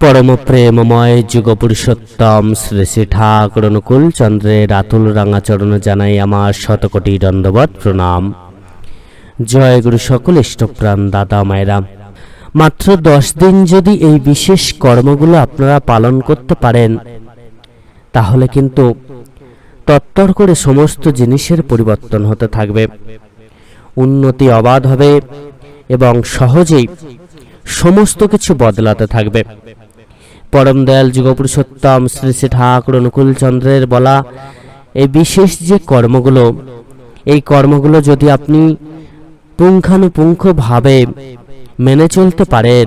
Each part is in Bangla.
পরম প্রেমময় যুগপুরুষোত্তম শ্রী শ্রী ঠাকুর অনুকূল চন্দ্রের আতুল রাঙাচরণ জানাই আমার শতকোটি দণ্ডবত প্রণাম। জয় গুরু সকল ইষ্টপ্রাণ দাদা মায়েরা। মাত্র দশ দিন যদি এই বিশেষ কর্মগুলো আপনারা পালন করতে পারেন, তাহলে কিন্তু তত্তর করে সমস্ত জিনিসের পরিবর্তন হতে থাকবে। উন্নতি অবাধ হবে এবং সহজেই সমস্ত কিছু বদলাতে থাকবে। পরম দয়াল যুগপুরুষোত্তম শ্রী শ্রী ঠাকুর অনুকূল চন্দ্রের বলা এই বিশেষ যে কর্মগুলো, এই কর্মগুলো যদি আপনি পুঙ্খানুপুঙ্খভাবে মেনে চলতে পারেন,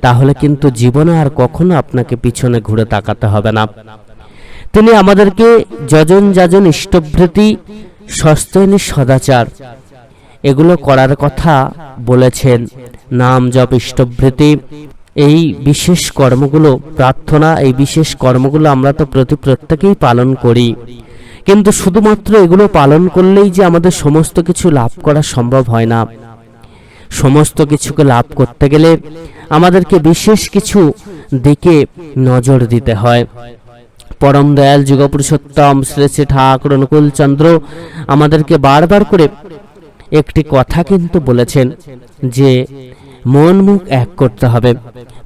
তাহলে কিন্তু জীবনে আর কখনো আপনাকে পিছনে ঘুরে তাকাতে হবে না। তিনি আমাদেরকে যজন যাজন ইষ্টভৃতি, সস্তৈনী সদাচার, এগুলো করার কথা বলেছেন। নাম জপ ইষ্টভৃতি এই বিশেষ কর্মগুলো, প্রার্থনা, এই বিশেষ কর্মগুলো আমরা তো প্রতি প্রত্যেকেই পালন করি। কিন্তু শুধুমাত্র এগুলো পালন করলেই যে আমাদের সমস্ত কিছু লাভ করা সম্ভব হয় না। সমস্ত কিছুকে লাভ করতে গেলে আমাদেরকে বিশেষ কিছু দিকে নজর দিতে হয়। পরম দয়াল যুগপুরুষোত্তম শ্রী শ্রী ঠাকুর অনুকূল চন্দ্র আমাদেরকে বারবার করে একটি কথা কিন্তু বলেছেন যে মন মুখ এক করতে হবে।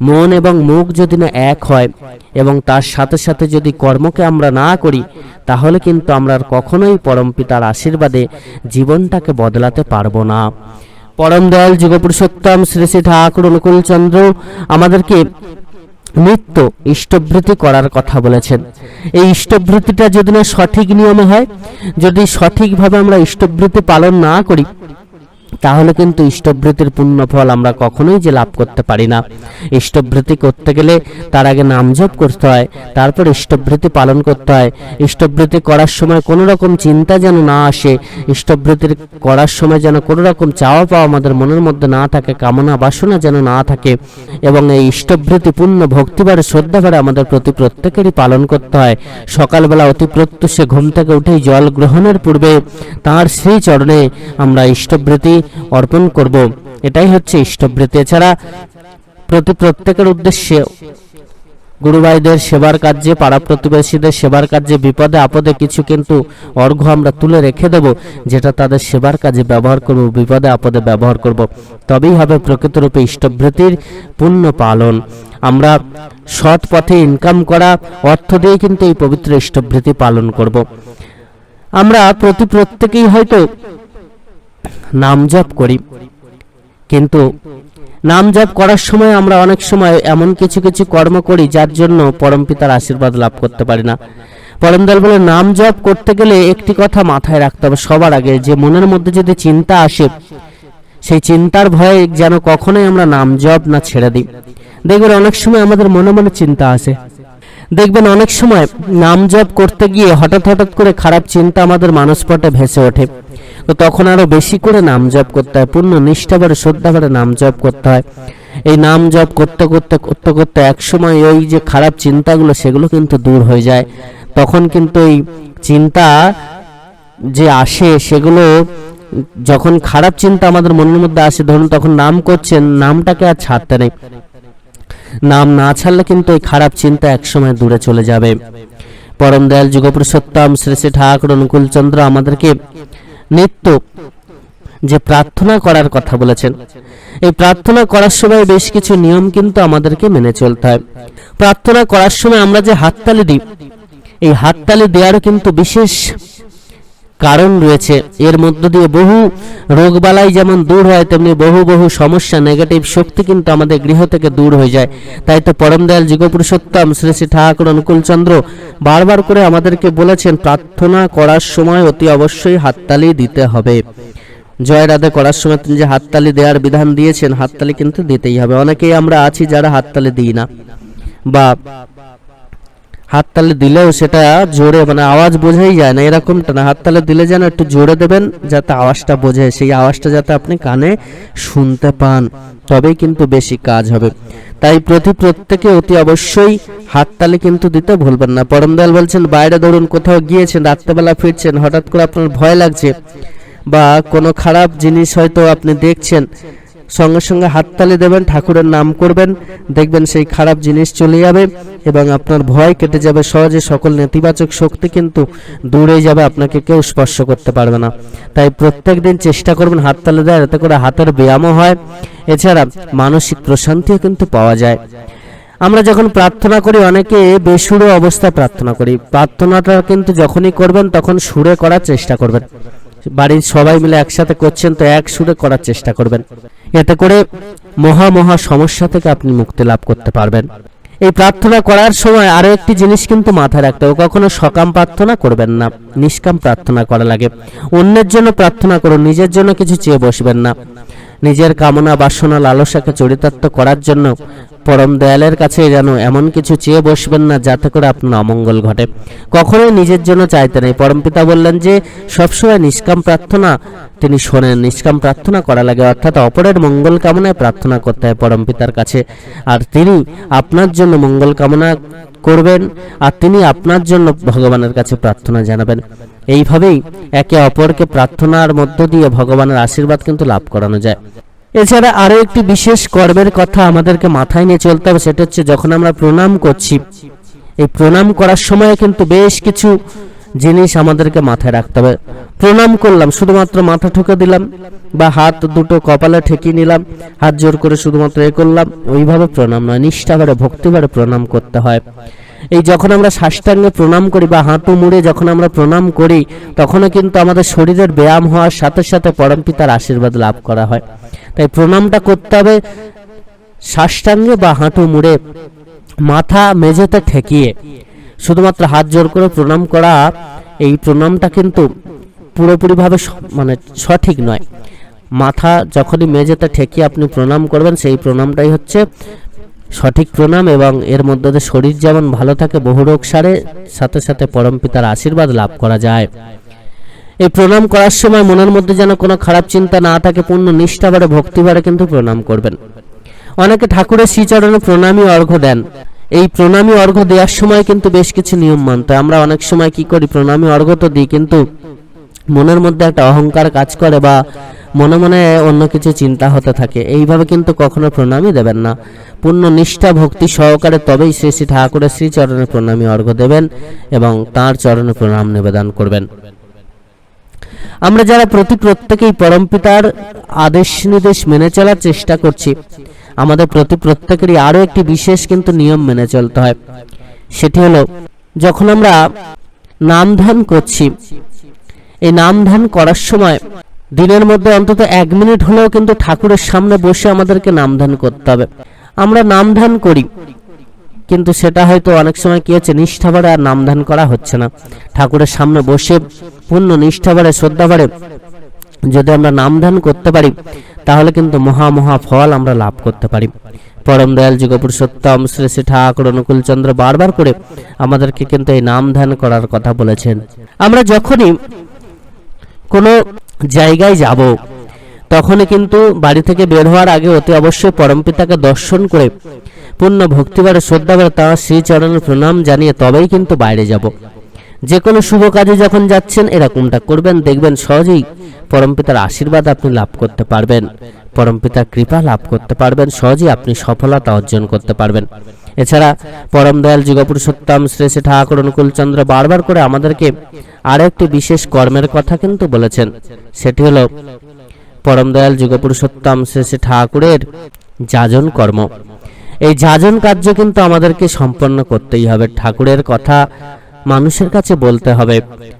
মন এবং মুখ যদি না এক হয় এবং তার সাথে সাথে যদি কর্মকে আমরা না করি, তাহলে কিন্তু আমরা কখনোই পরম পিতার আশীর্বাদে জীবনটাকে বদলাতে পারব না। পরম দয়াল যুগপুরুষোত্তম শ্রী শ্রী ঠাকুর অনুকূল আমাদেরকে নিত্য ইষ্টভৃতি করার কথা বলেছেন। এই ইষ্টভৃতিটা যদি না সঠিক নিয়মে হয়, যদি সঠিকভাবে আমরা ইষ্টভৃতি পালন না করি তাহলে কিন্তু ইষ্টভৃতির পূর্ণ ফল আমরা কখনোই যে লাভ করতে পারি না। ইষ্টভৃতি করতে গেলে তার আগে নামজপ করতে হয়, তারপর ইষ্টভৃতি পালন করতে হয়। ইষ্টভৃতি করার সময় কোনো রকম চিন্তা যেন না আসে ইষ্টভৃতির করার সময় যেন কোনো রকম চাওয়া পাওয়া আমাদের মনের মধ্যে না থাকে, কামনা বাসনা যেন না থাকে, এবং এই ইষ্টভৃতি পূর্ণ ভক্তিবারে শ্রদ্ধাভারে আমাদের প্রতি প্রত্যেকেরই পালন করতে হয়। সকালবেলা অতি প্রত্যুষে ঘুম থেকে উঠেই জল গ্রহণের পূর্বে তার সেই চরণে আমরা ইষ্টভৃতি অর্পণ করব। এটাই হচ্ছে ইষ্টভৃতি এছাড়া প্রতি প্রত্যেকের উদ্দেশ্যে গুরুভাইদের সেবার কার্যে পাড়া প্রতিবেশীদের সেবার কার্যে, বিপদে, আপদে কিছু কিন্তু অর্ঘ্য আমরা তুলে রেখে দেব, যেটা তাদের সেবার কাজে ব্যবহার করব, বিপদে, আপদে ব্যবহার করব। তবেই হবে প্রকৃতরূপে ইষ্টভৃতির পূর্ণ পালন। আমরা সৎ পথে ইনকাম করা অর্থ দিয়ে কিন্তু এই পবিত্র ইষ্টভৃতি পালন করব। আমরা প্রতি প্রত্যেকেই হয়তো নাম জপ করি। কিন্তু নাম জপ করার সময় আমরা অনেক সময় এমন কিছু কিছু কর্ম করি যার জন্য পরম আশীর্বাদ লাভ করতে পারি না। পরমদয়াল বলে নাম জপ করতে গেলে একটি কথা মাথায় রাখতে হবে সবার আগে, যে মনের মধ্যে যদি চিন্তা আসে, সেই চিন্তার ভয়ে যেন কখনোই আমরা নাম জপ না ছেড়ে দিই। দেখবেন অনেক সময় আমাদের মনে মনে চিন্তা আসে। দেখবেন অনেক সময় নাম জপ করতে গিয়ে হঠাৎ হঠাৎ করে খারাপ চিন্তা আমাদের মানসপটে ভেসে ওঠে। তো তখন আরও বেশি করে নাম জপ করতে হয়। পূর্ণ নিষ্ঠাভাবে শ্রদ্ধাভাবে নাম জপ করতে হয়। এই নাম জপ করতে করতে করতে করতে এক সময় ওই যে খারাপ চিন্তাগুলো, সেগুলো কিন্তু দূর হয়ে যায়। তখন কিন্তু এই চিন্তা যে আসে, সেগুলো যখন খারাপ চিন্তা আমাদের মনের মধ্যে আসে, ধরুন তখন নাম করছেন, নামটাকে আর ছাড়তে নেই। নাম না ছাড়লে কিন্তু এই খারাপ চিন্তা একসময় দূরে চলে যাবে। পরম দয়াল যুগপুরুষোত্তম শ্রী শ্রী ঠাকুর অনুকূল চন্দ্র আমাদেরকে নিত্য যে প্রার্থনা করার কথা বলেছেন। এই প্রার্থনা করার সময় বেশ কিছু নিয়ম কিন্তু আমাদেরকে মেনে চলতে হয়। প্রার্থনা করার সময় আমরা যে হাততালি দিই, এই হাততালি দেওয়ারও কিন্তু বিশেষ কারণ রয়েছে। এর মধ্য দিয়ে বহু রোগবালাই যেমন দূর হয়, তেমনি বহু বহু সমস্যা নেগেটিভ শক্তি কিন্তু আমাদের গৃহ থেকে দূর হয়ে যায়। তাই তো পরম দয়াল যুগপুরুষোত্তম শ্রী শ্রী ঠাকুর অনুকূল চন্দ্র বারবার করে আমাদেরকে বলেছেন, প্রার্থনা করার সময় অতি অবশ্যই হাততালি দিতে হবে। জয় রাধে করার সময় তিনি যে হাততালি দেওয়ার বিধান দিয়েছেন, হাততালি কিন্তু দিতেই হবে। অনেকেই আমরা আছি যারা হাততালি দিই না বা হাততালি দিলেও সেটা জোরে মানে আওয়াজ বোঝাই যায় না, এরকমটা না। হাততালি দিলে যেন একটু জোরে দেবেন, যাতে আওয়াজটা বোঝে, সেই আওয়াজটা যাতে আপনি কানে শুনতে পান, তবেই কিন্তু বেশি কাজ হবে। তাই প্রতি প্রত্যেকে অতি অবশ্যই হাততালি কিন্তু দিতে ভুলবেন না। পরমদয়াল বলছেন, বাইরে ধরুন কোথাও গিয়েছেন, রাত্রেবেলা ফিরছেন, হঠাৎ করে আপনার ভয় লাগছে বা কোনো খারাপ জিনিস হয়তো আপনি দেখছেন সঙ্গে সঙ্গে হাততালি দেবেন, ঠাকুরের নাম করবেন, দেখবেন সেই খারাপ জিনিস চলে যাবে এবং আপনার ভয় কেটে যাবে সহজে, সকল নেতিবাচক শক্তি কিন্তু দূরে যাবে, আপনাকে কেউ স্পর্শ করতে পারবে না। তাই প্রত্যেক দিন চেষ্টা করবেন হাততালি দেওয়ার, এতে করে হাতের ব্যায়ামও হয়। এছাড়া মানসিক প্রশান্তিও কিন্তু পাওয়া যায়। আমরা যখন প্রার্থনা করি, অনেকে বেসুরো অবস্থায় প্রার্থনা করি। প্রার্থনাটা কিন্তু যখনই করবেন, তখন সুরে করার চেষ্টা করবেন। বাড়ির সবাই মিলে একসাথে করছেন, তো এক সুরে করার চেষ্টা করবেন। এতে করে মহা মহা সমস্যা থেকে আপনি মুক্তি লাভ করতে পারবেন। এই প্রার্থনা করার সময় আরও একটি জিনিস কিন্তু মাথায় রাখতে হবে, কখনো সকাম প্রার্থনা করবেন না, নিষ্কাম প্রার্থনা করা লাগে। অন্যের জন্য প্রার্থনা করুন, নিজের জন্য কিছু চেয়ে বসবেন না। নিজের কামনা বাসনা লালসাকে চরিতার্থ করার জন্য পরম দয়ালের কাছে যেন এমন কিছু চেয়ে বসবেন না, যাতে করে আপনার অমঙ্গল ঘটে। কখনোই নিজের জন্য চাইতে নেই। পরমপিতা বললেন যে, সবসময় নিষ্কাম প্রার্থনা, তিনি শোনেন, নিষ্কাম প্রার্থনা করা লাগে, অর্থাৎ অপরের মঙ্গল কামনায় প্রার্থনা করতে হয় পরমপিতার কাছে। আর তিনি আপনার জন্য মঙ্গল কামনা করবেন, আর তিনি আপনার জন্য ভগবানের কাছে প্রার্থনা জানাবেন। এইভাবেই একে অপরকে প্রার্থনার মধ্য দিয়ে ভগবানের আশীর্বাদ কিন্তু লাভ করানো যায়। এছাড়া আরও একটি বিশেষ কর্মের কথা আমাদেরকে মাথায় নিয়ে চলতে হবে, সেটা হচ্ছে যখন আমরা প্রণাম করছি, এই প্রণাম করার সময় কিন্তু বেশ কিছু জিনিস আমাদেরকে মাথায় রাখতে হবে। প্রণাম করলাম, শুধুমাত্র মাথা ঠুকে দিলাম বা হাত দুটো কপালে ঠেকিয়ে নিলাম, হাত জোর করে শুধুমাত্র এ করলাম, ওইভাবে প্রণাম নয়, নিষ্ঠাভাবে, ভক্তিভাবে প্রণাম করতে হয়। এই যখন আমরা সাষ্টাঙ্গে প্রণাম করি বা হাঁটু মুড়ে যখন আমরা প্রণাম করি, তখনও কিন্তু আমাদের শরীরের ব্যায়াম হওয়ার সাথে সাথে পরমপিতার আশীর্বাদ লাভ করা হয়। তাই প্রণামটা করতে হবে সাষ্টাঙ্গে বা হাঁটু মুড়ে মাথা মেঝেতে ঠেকিয়ে। শুধুমাত্র হাত জোর করে প্রণাম করা, এই প্রণামটা কিন্তু পুরোপুরিভাবে মানে সঠিক নয়। মাথা যখনই মেঝেতে ঠেকিয়ে আপনি প্রণাম করবেন, সেই প্রণামটাই হচ্ছে সঠিক প্রণাম এবং এর মধ্যে দিয়ে শরীর যেমন ভালো থাকে, বহু রোগ সারে, সাথে সাথে পরম পিতার আশীর্বাদ লাভ করা যায়। এই প্রণাম করার সময় মনের মধ্যে যেন কোনো খারাপ চিন্তা না থাকে, পূর্ণ নিষ্ঠাবারে ভক্তিবারে কিন্তু প্রণাম করবেন। অনেকে ঠাকুরের শ্রীচরণে প্রণামী অর্ঘ্য দেন। এই প্রণামী অর্ঘ্য দেওয়ার সময় কিন্তু বেশ কিছু নিয়ম মানতে। আমরা অনেক সময় কি করি, প্রণামী অর্ঘ্য তো দিই, কিন্তু মনের মধ্যে একটা অহংকার কাজ করে বা মনে মনে অন্য কিছু চিন্তা হতে থাকে। এইভাবে কিন্তু কখনো প্রণামী দেবেন না। পূর্ণ নিষ্ঠা, ভক্তি সহকারে তবেই শ্রী শ্রী ঠাকুরের শ্রীচরণে প্রণামী অর্ঘ্য দেবেন এবং তার চরণে প্রণাম নিবেদন করবেন। আমরা যারা প্রতি প্রত্যেকেই পরমপিতার আদেশ নির্দেশ মেনে চলার চেষ্টা করছি, আমাদের প্রতি প্রত্যেকেরই আরও একটি বিশেষ কিন্তু নিয়ম মেনে চলতে হয়। সেটি হলো, যখন আমরা নাম ধ্যান করছি, এই নাম ধ্যান করার সময় দিনের মধ্যে অন্তত এক মিনিট হলেও কিন্তু ঠাকুরের সামনে বসে আমাদেরকে নাম ধ্যান করতে হবে। আমরা নাম ধ্যান করি, কিন্তু সেটা হয়তো অনেক সময় কি হচ্ছে নিষ্ঠাভারে আর নামধান করা হচ্ছে না। ঠাকুরের সামনে বসে পূর্ণ নিষ্ঠাভারে শ্রদ্ধাভারে যদি আমরা নামধান করতে পারি, তাহলে কিন্তু মহা মহা ফল আমরা লাভ করতে পারি। পরম দয়াল যুগপুরুষোত্তম শ্রী শ্রী ঠাকুর অনুকূল চন্দ্র বারবার করে আমাদেরকে কিন্তু এই নামধান করার কথা বলেছেন। আমরা যখনই কোনো জায়গায় যাব। তখনই কিন্তু বাড়ি থেকে বের হওয়ার আগে অতি অবশ্যই পরমপিতাকে দর্শন করে পূর্ণ ভক্তিবারে শ্রদ্ধাবারে তাঁর শ্রীচরণের প্রণাম জানিয়ে তবেই কিন্তু বাইরে যাব। যে কোনো শুভ কাজে যখন যাচ্ছেন, এরকমটা করবেন, দেখবেন সহজেই পরমপিতার আশীর্বাদ আপনি লাভ করতে পারবেন। পরমপিতার কৃপা লাভ করতে পারবেন, সহজেই আপনি সফলতা অর্জন করতে পারবেন। এছাড়া পরম দয়াল যুগপুরুষোত্তম শ্রী শ্রী ঠাকুর অনুকূল চন্দ্র বারবার করে আমাদেরকে আরও একটি বিশেষ কর্মের কথা কিন্তু বলেছেন। সেটি হলো পরম দয়াল যুগপুরুষোত্তম শ্রী ঠাকুরের যাজন কর্ম। এই যাজন কার্য কিন্তু আমাদেরকে সম্পন্ন করতেই হবে। ঠাকুরের কথা মানুষের কাছে বলতে হবে।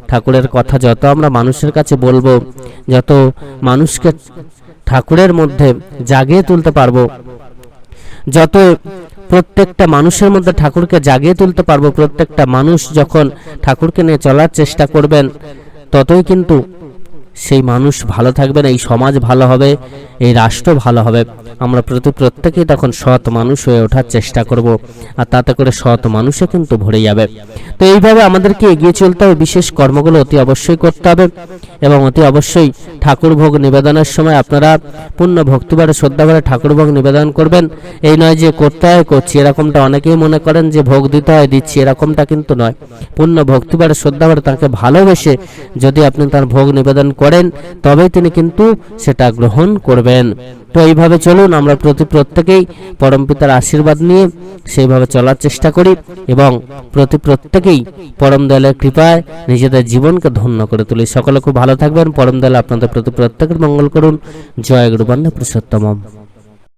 ঠাকুরের কথা যত আমরা মানুষের কাছে বলব, যত মানুষকে ঠাকুরের মধ্যে জাগিয়ে তুলতে পারব যত প্রত্যেকটা মানুষের মধ্যে ঠাকুরকে জাগিয়ে তুলতে পারব। প্রত্যেকটা মানুষ যখন ঠাকুরকে নিয়ে চলার চেষ্টা করবেন, ততই কিন্তু সেই মানুষ ভালো থাকবেন, এই সমাজ ভালো হবে। এই রাষ্ট্র ভালো হবে। আমরা প্রতি প্রত্যেকেই তখন সৎ মানুষ হয়ে ওঠার চেষ্টা করব, আর তাতে করে সৎ মানুষও কিন্তু ভরে যাবে। তো এইভাবে আমাদেরকে এগিয়ে চলতে হবে, বিশেষ কর্মগুলো অতি অবশ্যই করতে হবে এবং অতি অবশ্যই ঠাকুর ভোগ নিবেদনের সময় আপনারা পূর্ণ ভক্তিবারে শ্রদ্ধাবারে ঠাকুর ভোগ নিবেদন করবেন। এই নয় যে করতে হয়, করছি, এরকমটা অনেকেই মনে করেন যে ভোগ দিতে হয়, দিচ্ছি, এরকমটা কিন্তু নয়। পূর্ণ ভক্তিবারে শ্রদ্ধাবারে তাকে ভালোবেসে যদি আপনি তার ভোগ নিবেদন করেন, তবেই তিনি কিন্তু সেটা গ্রহণ করবেন। করবেন। তো এইভাবে চলুন, আমরা প্রতি প্রত্যেকেই পরমপিতার আশীর্বাদ নিয়ে সেইভাবে চলার চেষ্টা করি এবং প্রতি প্রত্যেকেই পরম দয়ালের কৃপায় নিজেদের জীবনকে ধন্য করে তুলি। সকলে খুব ভালো থাকবেন। পরম দয়াল আপনাদের প্রতি প্রত্যেকের মঙ্গল করুন। জয় গুরু পুরুষোত্তম